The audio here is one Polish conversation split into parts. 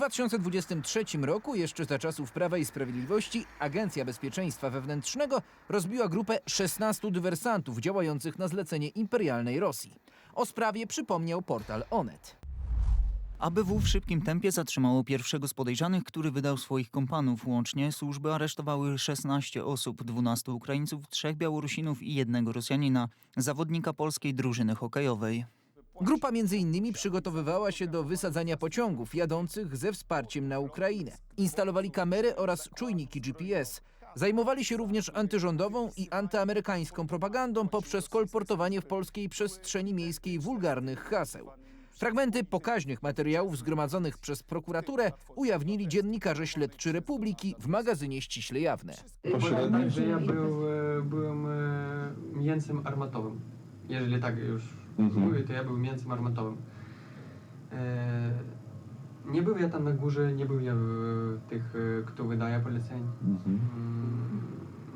2023 roku, jeszcze za czasów Prawa i Sprawiedliwości, Agencja Bezpieczeństwa Wewnętrznego rozbiła grupę 16 dywersantów działających na zlecenie imperialnej Rosji. O sprawie przypomniał portal Onet. ABW w szybkim tempie zatrzymało pierwszego z podejrzanych, który wydał swoich kompanów. Łącznie służby aresztowały 16 osób, 12 Ukraińców, 3 Białorusinów i jednego Rosjanina, zawodnika polskiej drużyny hokejowej. Grupa m.in. przygotowywała się do wysadzania pociągów jadących ze wsparciem na Ukrainę. Instalowali kamery oraz czujniki GPS. Zajmowali się również antyrządową i antyamerykańską propagandą poprzez kolportowanie w polskiej przestrzeni miejskiej wulgarnych haseł. Fragmenty pokaźnych materiałów zgromadzonych przez prokuraturę ujawnili dziennikarze śledczy Republiki w magazynie Ściśle Jawne. Tak, że ja był, e, byłem mięsem armatowym. Jeżeli tak już mówię, to ja był mięsem armatowym. E, nie był ja tam na górze, nie był ja tych, e, kto wydaje poleceń. Mm,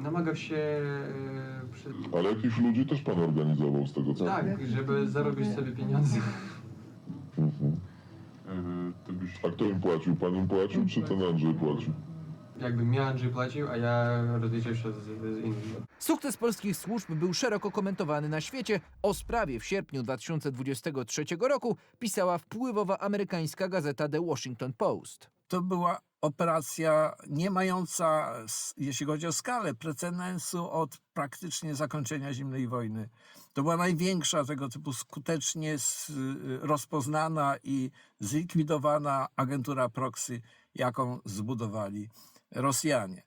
Namagał się e, przy... Ale jakichś ludzi też pan organizował z tego co? Tak, żeby zarobić sobie pieniądze. A kto im płacił? Pan im płacił, czy ten Andrzej płacił? Jakby mi Andrzej płacił, a ja rozliczał się z, z innymi. Sukces polskich służb był szeroko komentowany na świecie. O sprawie w sierpniu 2023 roku pisała wpływowa amerykańska gazeta The Washington Post. to była operacja nie mająca, jeśli chodzi o skalę, precedensu od praktycznie zakończenia zimnej wojny. To była największa tego typu skutecznie y, rozpoznana i zlikwidowana agentura proxy, jaką zbudowali Rosjanie.